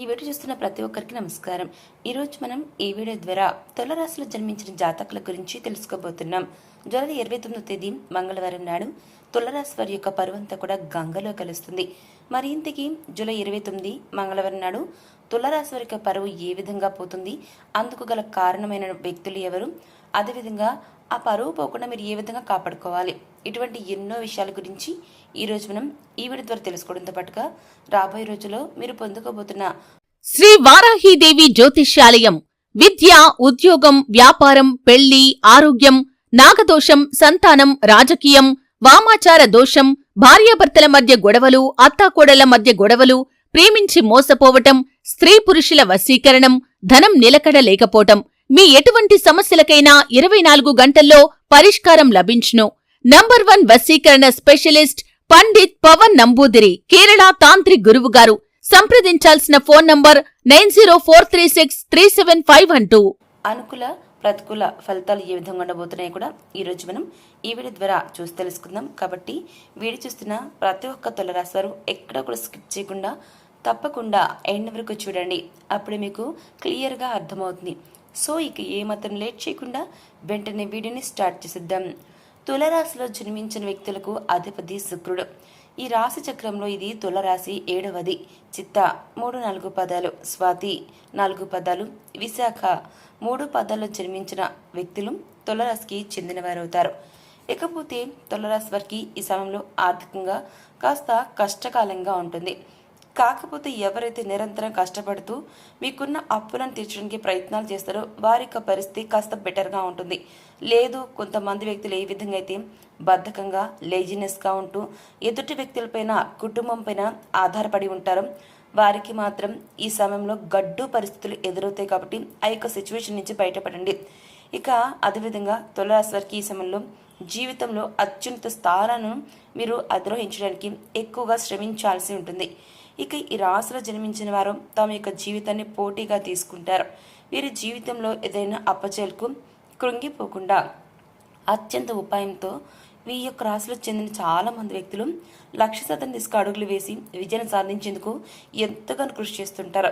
ఈ వీడియో చూస్తున్న ప్రతి ఒక్కరికి నమస్కారం. ఈరోజు మనం ఈ వీడియో ద్వారా తులరాశిలో జన్మించిన జాతకుల గురించి తెలుసుకోబోతున్నాం. జూలై ఇరవై తొమ్మిదో తేదీ మంగళవారం నాడు తులరాశి వారి యొక్క పరువంతా కూడా గంగలో కలుస్తుంది. మరి ఇంతకీ జూలై ఇరవై తొమ్మిది మంగళవారం నాడు తులరాశి వారి యొక్క పరువు ఏ విధంగా పోతుంది? అందుకు గల కారణమైన వ్యక్తులు ఎవరు? అదేవిధంగా ఆ పరువు పోకుండా మీరు ఏ విధంగా కాపాడుకోవాలి? ఇటువంటి ఎన్నో విషయాల గురించి ఈరోజు మనం ఈ వీడియో ద్వారా తెలుసుకోవడంతో పాటుగా రాబోయే రోజుల్లో మీరు పొందుకోబోతున్న శ్రీ వారాహీదేవి జ్యోతిష్యాలయం. విద్య ఉద్యోగం వ్యాపారం పెళ్ళి ఆరోగ్యం నాగదోషం సంతానం రాజకీయం వామాచార దోషం భార్యాభర్తల మధ్య గొడవలు అత్తాకోడళ్ళ మధ్య గొడవలు ప్రేమించి మోసపోవటం స్త్రీ పురుషుల వశీకరణం ధనం నిలకడ లేకపోవటం. మీ ఎటువంటి సమస్యలకైనా ఇరవై నాలుగు గంటల్లో పరిష్కారం లభించును. నంబర్ వన్ వశీకరణ స్పెషలిస్ట్ పండిత్ పవన్ నంబూదిరి కేరళ తాంత్రిక్ గురువుగారు సంప్రదించాల్సిన phone number nine zero four three six three seven five one two. అనుకూల ప్రతికూల ఫలితాలు ఏ విధంగా ఉండబోతున్నాయి కూడా ఈరోజు మనం ఈ వీడియో ద్వారా చూసి తెలుసుకుందాం. కాబట్టి వీడియో చూస్తున్న ప్రతి ఒక్క తులరాశి వారు ఎక్కడ కూడా స్కిప్ చేయకుండా తప్పకుండా ఎండ్ వరకు చూడండి. అప్పుడే మీకు క్లియర్గా అర్థమవుతుంది. సో ఇక ఏమాత్రం లేట్ చేయకుండా వెంటనే వీడియోని స్టార్ట్ చేసిద్దాం. తులరాశిలో జన్మించిన వ్యక్తులకు అధిపతి శుక్రుడు. ఈ రాశి చక్రంలో ఇది తులరాశి ఏడవది. చిత్త మూడు నాలుగు పదాలు స్వాతి నాలుగు పదాలు విశాఖ మూడు పదాల్లో జన్మించిన వ్యక్తులు తులరాశికి చెందినవారవుతారు. ఇకపోతే తులరాశి వారికి ఈ సమయంలో ఆర్థికంగా కాస్త కష్టకాలంగా ఉంటుంది. కాకపోతే ఎవరైతే నిరంతరం కష్టపడుతూ మీకున్న అప్పులను తీర్చడానికి ప్రయత్నాలు చేస్తారో వారి యొక్క పరిస్థితి కాస్త బెటర్గా ఉంటుంది. లేదు కొంతమంది వ్యక్తులు ఏ విధంగా అయితే బద్ధకంగా లేజినెస్గా ఉంటూ ఎదుటి వ్యక్తులపైన కుటుంబం పైన ఆధారపడి ఉంటారో వారికి మాత్రం ఈ సమయంలో గడ్డు పరిస్థితులు ఎదురవుతాయి కాబట్టి ఆ యొక్క సిచ్యువేషన్ నుంచి బయటపడండి. ఇక అదేవిధంగా తులరాశి వారికి ఈ సమయంలో జీవితంలో అత్యున్నత స్థానాలను మీరు అధిరోహించడానికి ఎక్కువగా శ్రమించాల్సి ఉంటుంది. ఇక ఈ రాశిలో జన్మించిన వారు తమ యొక్క జీవితాన్ని పోటీగా తీసుకుంటారు. వీరి జీవితంలో ఏదైనా అప్పచేలకు కృంగిపోకుండా అత్యంత ఉపాయంతో ఈ యొక్క రాశిలో చెందిన చాలా మంది వ్యక్తులు లక్ష శాతం తీసుకు అడుగులు వేసి విజయం సాధించేందుకు ఎంతగానో కృషి చేస్తుంటారు.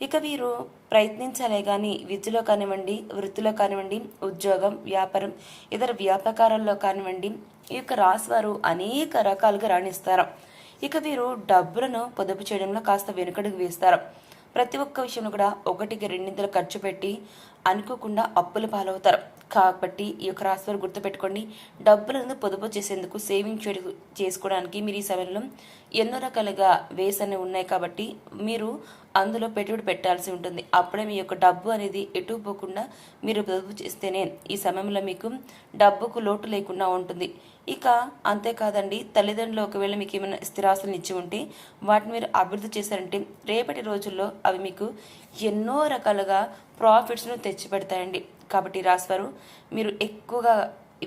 ఇక వీరు ప్రయత్నించాలే కానీ విద్యలో కానివ్వండి వృత్తిలో కానివ్వండి ఉద్యోగం వ్యాపారం ఇతర వ్యాపకారాల్లో కానివ్వండి ఈ యొక్క రాశి వారు అనేక రకాలుగా రాణిస్తారు. ఇక వీరు డబ్బులను పొదుపు చేయడంలో కాస్త వెనుకడుగు వేస్తారు. ప్రతి ఒక్క విషయంలో కూడా ఒకటికి రెండింతలు ఖర్చు పెట్టి అనుకోకుండా అప్పుల పాలవుతారు. కాబట్టి ఈ యొక్క రాశివారు గుర్తుపెట్టుకోండి డబ్బులను పొదుపు చేసేందుకు సేవింగ్ చేసుకోవడానికి మీరు ఈ సమయంలో ఎన్నో రకాలుగా వేస్ అనేవి ఉన్నాయి కాబట్టి మీరు అందులో పెట్టుబడి పెట్టాల్సి ఉంటుంది. అప్పుడే మీ యొక్క డబ్బు అనేది ఎటు పోకుండా మీరు పొదుపు చేస్తేనే ఈ సమయంలో మీకు డబ్బుకు లోటు లేకుండా ఉంటుంది. ఇక అంతేకాదండి తల్లిదండ్రులు ఒకవేళ మీకు ఏమైనా స్థిరాస్తులను ఇచ్చి ఉంటే వాటిని మీరు అభివృద్ధి చేశారంటే రేపటి రోజుల్లో అవి మీకు ఎన్నో రకాలుగా ప్రాఫిట్స్ను తెచ్చిపెడతాయండి. కాబట్టి రాశివారు మీరు ఎక్కువగా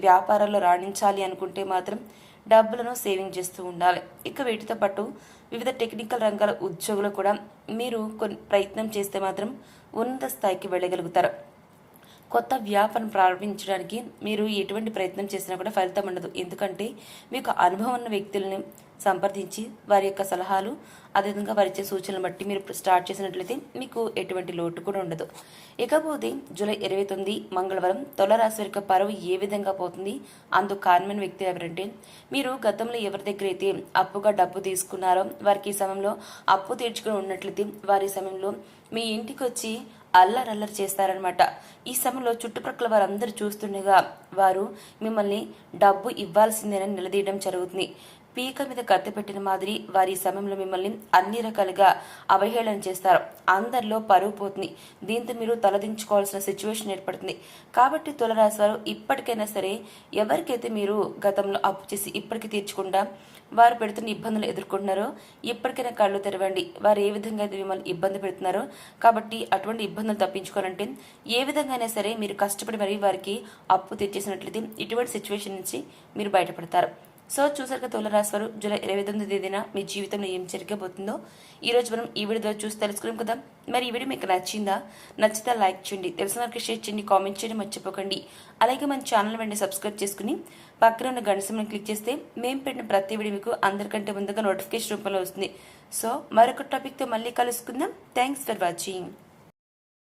వ్యాపారాల్లో రాణించాలి అనుకుంటే మాత్రం డబ్బులను సేవింగ్ చేస్తూ ఉండాలి. ఇక వీటితో పాటు వివిధ టెక్నికల్ రంగాల ఉద్యోగులు కూడా మీరు కొన్ని ప్రయత్నం చేస్తే మాత్రం ఉన్నత స్థాయికి వెళ్ళగలుగుతారు. కొత్త వ్యాపారం ప్రారంభించడానికి మీరు ఎటువంటి ప్రయత్నం చేసినా కూడా ఫలితం ఉండదు. ఎందుకంటే మీకు అనుభవం ఉన్న వ్యక్తులని సంప్రదించి వారి యొక్క సలహాలు అదేవిధంగా వారి ఇచ్చే సూచనలు బట్టి మీరు స్టార్ట్ చేసినట్లయితే మీకు ఎటువంటి లోటు కూడా ఉండదు. ఇకపోతే జూలై ఇరవై తొమ్మిది మంగళవారం తులరాశి యొక్క పరువు ఏ విధంగా పోతుంది? అందుకు కారణమైన వ్యక్తి ఎవరంటే మీరు గతంలో ఎవరి దగ్గర అయితే అప్పుగా డబ్బు తీసుకున్నారో వారికి ఈ సమయంలో అప్పు తీర్చుకుని ఉన్నట్లయితే వారి సమయంలో మీ ఇంటికి వచ్చి అల్లరల్లరి చేస్తారనమాట ఈ సమయంలో చుట్టుప్రక్కల వారందరూ చూస్తుండగా వారు మిమ్మల్ని డబ్బు ఇవ్వాల్సిందేనని నిలదీయడం జరుగుతుంది. పీక మీద కత్తి పెట్టిన మాదిరి వారి సమయంలో మిమ్మల్ని అన్ని రకాలుగా అవహేళన చేస్తారు. అందరిలో పరువు పోతుంది. దీంతో మీరు తలదించుకోవాల్సిన సిచ్యువేషన్ ఏర్పడుతుంది. కాబట్టి తులరాశి వారు ఇప్పటికైనా సరే ఎవరికైతే మీరు గతంలో అప్పు చేసి ఇప్పటికీ తీర్చకుండా వారు పెడుతున్న ఇబ్బందులు ఎదుర్కొంటున్నారో ఇప్పటికైనా కళ్ళు తెరవండి. వారు ఏ విధంగా అయితే మిమ్మల్ని ఇబ్బంది పెడుతున్నారో కాబట్టి అటువంటి ఇబ్బందులు తప్పించుకోవాలంటే ఏ విధంగా అయినా సరే మీరు కష్టపడి మరీ వారికి అప్పు తీర్చేసినట్లయితే ఇటువంటి సిచ్యువేషన్ నుంచి మీరు బయటపడతారు. సో చూసారుగా కదా తులరాశి వారు జూలై ఇరవై తొమ్మిది తేదీన మీ జీవితంలో ఏం జరగబోతుందో. ఈరోజు మనం ఈ వీడియో ద్వారా చూసి తెలుసుకున్నాం కదా. మరి ఈ వీడియో మీకు నచ్చిందా? నచ్చితే లైక్ చేయండి తెలిసిన వారికి షేర్ చేయండి కామెంట్ చేయండి మర్చిపోకండి. అలాగే మన ఛానల్ వెంటనే సబ్స్క్రైబ్ చేసుకుని పక్కన ఉన్న గంట క్లిక్ చేస్తే మేము పెట్టిన ప్రతి వీడియో మీకు అందరికంటే ముందుగా నోటిఫికేషన్ రూపంలో వస్తుంది. సో మరొక టాపిక్తో మళ్ళీ కలుసుకుందాం. Thanks for watching.